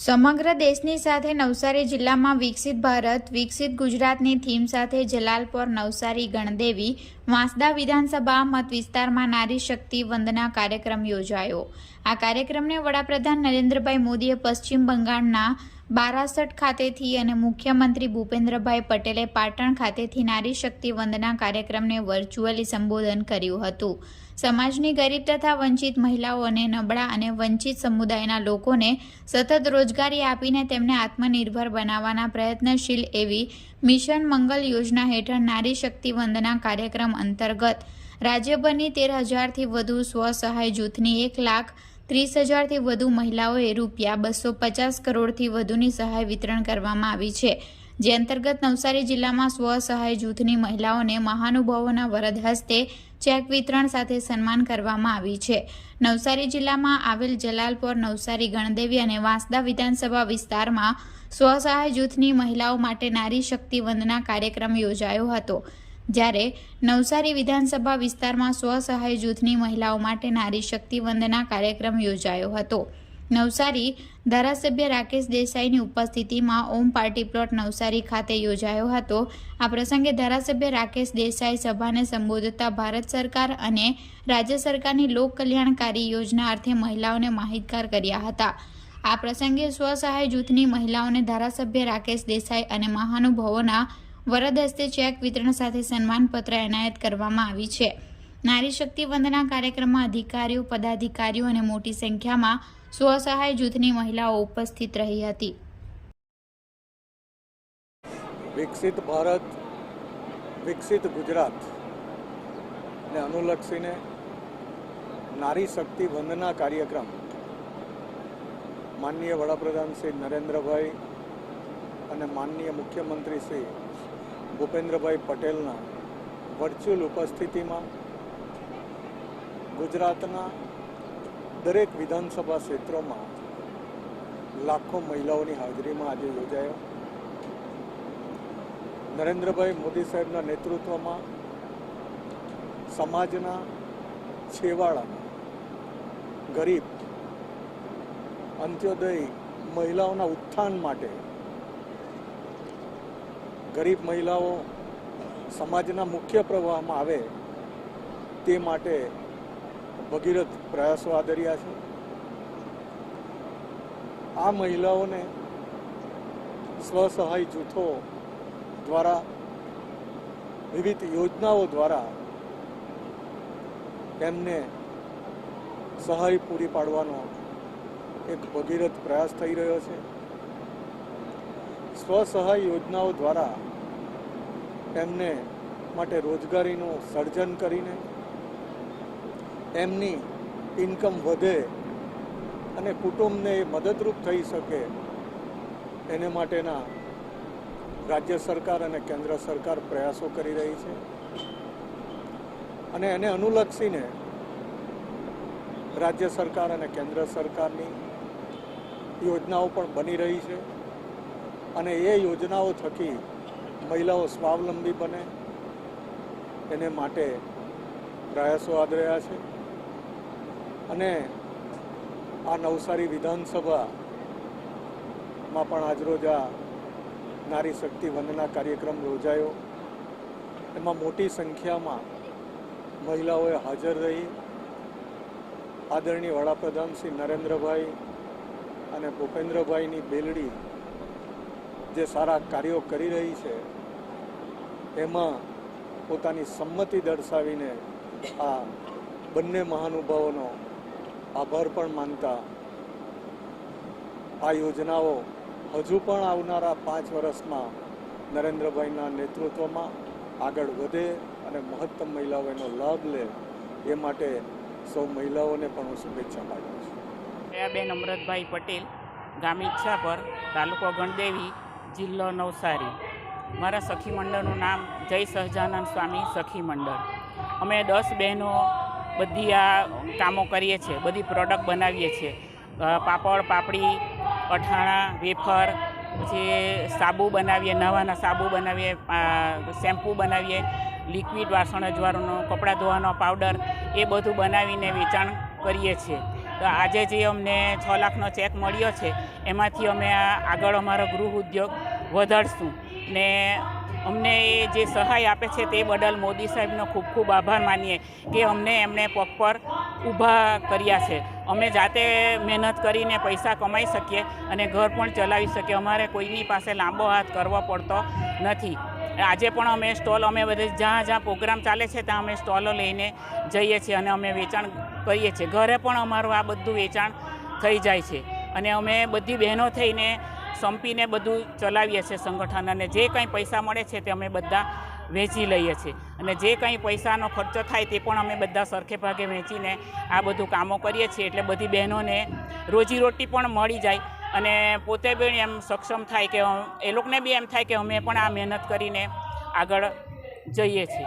સમગ્ર દેશની સાથે નવસારી જિલ્લામાં વિકસિત ભારત, વિકસિત ગુજરાતની થીમ સાથે જલાલપોર નવસારી ગણદેવી વાંસદા વિધાનસભા મત વિસ્તારમાં નારી શક્તિ વંદના કાર્યક્રમ યોજાયો. આ કાર્યક્રમને વડાપ્રધાન નરેન્દ્રભાઈ મોદીએ પશ્ચિમ બંગાળના બારાસટ ખાતેથી અને મુખ્યમંત્રી ભૂપેન્દ્રભાઈ પટેલે પાટણ ખાતેથી નારી શક્તિ વંદના કાર્યક્રમને વર્ચ્યુઅલી સંબોધન કર્યું હતું. સમાજની ગરીબ તથા વંચિત મહિલાઓ અને નબળા અને વંચિત સમુદાયના લોકોને સતત રોજગારી આપીને તેમને આત્મનિર્ભર બનાવવાના પ્રયત્નશીલ એવી મિશન મંગલ યોજના હેઠળ નારી શક્તિ વંદના કાર્યક્રમ અંતર્ગત રાજ્યભરની તેર હજારથી વધુ સ્વસહાય જૂથની એક લાખ ત્રીસ હજારથી વધુ મહિલાઓએ રૂપિયા બસો પચાસ કરોડથી વધુની સહાય વિતરણ કરવામાં આવી છે, જે અંતર્ગત નવસારી જિલ્લામાં સ્વસહાય જૂથની મહિલાઓને મહાનુભાવોના વરદ હસ્તે ચેક વિતરણ સાથે સન્માન કરવામાં આવી છે. નવસારી જિલ્લામાં આવેલ જલાલપોર, નવસારી, ગણદેવી અને વાંસદા વિધાનસભા વિસ્તારમાં સ્વસહાય જૂથની મહિલાઓ માટે નારી શક્તિ વંદના કાર્યક્રમ યોજાયો હતો જ્યારે નવસારી વિધાનસભા વિસ્તારમાં સ્વસહાય જૂથની મહિલાઓ માટે નારી શક્તિ વંદના કાર્યક્રમ યોજાયો હતો. નવસારી ધારાસભ્ય રાકેશ દેસાઈની ઉપસ્થિતિમાં ઓમ પાર્ટી પ્લોટ નવસારી ખાતે યોજાયો હતો. આ પ્રસંગે ધારાસભ્ય રાકેશ દેસાઈ સભાને સંબોધતા ભારત સરકાર અને રાજ્ય સરકારની લોક કલ્યાણકારી યોજના અર્થે મહિલાઓને માહિતગાર કર્યા હતા. આ પ્રસંગે સ્વસહાય જૂથની મહિલાઓને ધારાસભ્ય રાકેશ દેસાઈ અને મહાનુભાવોના વરદ હસ્તે ચેક વિતરણ સાથે સન્માનપત્ર એનાયત કરવામાં આવી છે. નારી શક્તિ વંદના કાર્યક્રમમાં અધિકારીઓ, પદાધિકારીઓ અને મોટી સંખ્યામાં સ્વસહાય જૂથની મહિલાઓ ઉપસ્થિત રહી હતી. વિકસિત ભારત, વિકસિત ગુજરાત ને અનુલક્ષીને નારી શક્તિ વંદના કાર્યક્રમ માનનીય વડાપ્રધાન શ્રી નરેન્દ્રભાઈ અને માનનીય મુખ્યમંત્રી શ્રી ભૂપેન્દ્રભાઈ પટેલના વર્ચ્યુઅલ ઉપસ્થિતિમાં ગુજરાતના દરેક વિધાનસભા ક્ષેત્રોમાં લાખો મહિલાઓની હાજરીમાં આજે યોજાયો. નરેન્દ્રભાઈ મોદી સાહેબના નેતૃત્વમાં સમાજના છેવાડાના ગરીબ, અંત્યોદય મહિલાઓના ઉત્થાન માટે ગરીબ મહિલાઓ સમાજના મુખ્ય પ્રવાહમાં આવે તે માટે ભગીરથ પ્રયાસો આદર્યા છે. આ મહિલાઓને સ્વસહાય જૂથો દ્વારા, વિવિધ યોજનાઓ દ્વારા એમને સહાય પૂરી પાડવાનો એક ભગીરથ પ્રયાસ થઈ રહ્યો છે. સ્વસહાય યોજનાઓ દ્વારા એમને માટે રોજગારીનું સર્જન કરીને એમની ઇન્કમ વધે અને કુટુંબને એ મદદરૂપ થઈ શકે એને માટેના રાજ્ય સરકાર અને કેન્દ્ર સરકાર પ્રયાસો કરી રહી છે. અને એને અનુલક્ષીને રાજ્ય સરકાર અને કેન્દ્ર સરકારની યોજનાઓ પણ બની રહી છે. અને એ યોજનાઓ થકી મહિલાઓ સ્વાવલંબી બને, એને માટે પ્રયાસો આદર્યા છે. અને આ નવસારી વિધાનસભામાં પણ આજરોજ આ નારી શક્તિ વંદના કાર્યક્રમ યોજાયો. એમાં મોટી સંખ્યામાં મહિલાઓએ હાજર રહી. આદરણીય વડાપ્રધાન શ્રી નરેન્દ્રભાઈ અને ભૂપેન્દ્રભાઈની બેલડી જે સારા કાર્યો કરી રહી છે, એમાં પોતાની સંમતિ દર્શાવીને આ બંને મહાનુભાવોનો આભાર પણ માનતા આ યોજનાઓ હજુ પણ આવનારા પાંચ વર્ષમાં નરેન્દ્રભાઈના નેતૃત્વમાં આગળ વધે અને મહત્તમ મહિલાઓ એનો લાભ લે, એ માટે સૌ મહિલાઓને પણ હું શુભેચ્છા પાઠવું છું. બેન અમરતભાઈ પટેલ, ગામ ઈચ્છાપર, તાલુકો ગણદેવી જિલ્લો નવસારી. મારા સખી મંડળનું નામ જય સહજાનંદ સ્વામી સખી મંડળ. અમે દસ બહેનો બધી આ કામો કરીએ છીએ, બધી પ્રોડક્ટ બનાવીએ છીએ. પાપડ, પાપડી અઠાણા વેફર, પછી સાબુ બનાવીએ, નવાના સાબુ બનાવીએ શેમ્પૂ બનાવીએ લિક્વિડ વાસણ અજવાળનો કપડાં ધોવાનો પાવડર એ બધું બનાવીને વેચાણ કરીએ છીએ. તો આજે જે અમને છ લાખનો ચેક મળ્યો છે, એમાંથી અમે આગળ અમારો ગૃહ ઉદ્યોગ વધારશું. ને અમને એ જે સહાય આપે છે તે બદલ મોદી સાહેબનો ખૂબ ખૂબ આભાર માનીએ કે અમને એમણે પગ પર ઊભા કર્યા છે. અમે જાતે મહેનત કરીને પૈસા કમાઈ શકીએ અને ઘર પણ ચલાવી શકીએ. અમારે કોઈની પાસે લાંબો હાથ કરવો પડતો નથી. આજે પણ અમે સ્ટોલ, અમે બધે જ્યાં જ્યાં પ્રોગ્રામ ચાલે છે ત્યાં અમે સ્ટોલો લઈને જઈએ છીએ અને અમે વેચાણ કરીએ છીએ. ઘરે પણ અમારું આ બધું વેચાણ થઈ જાય છે. અને અમે બધી બહેનો થઈને સંપીને બધું ચલાવીએ છીએ સંગઠન. અને જે કંઈ પૈસા મળે છે તે અમે બધા વેચી લઈએ છીએ. અને જે કંઈ પૈસાનો ખર્ચો થાય તે પણ અમે બધા સરખે ભાગે વેચીને આ બધું કામો કરીએ છીએ. એટલે બધી બહેનોને રોજીરોટી પણ મળી જાય. અને પોતે બી એમ સક્ષમ થાય કે એ લોકોને બી એમ થાય કે અમે પણ આ મહેનત કરીને આગળ જઈએ છીએ.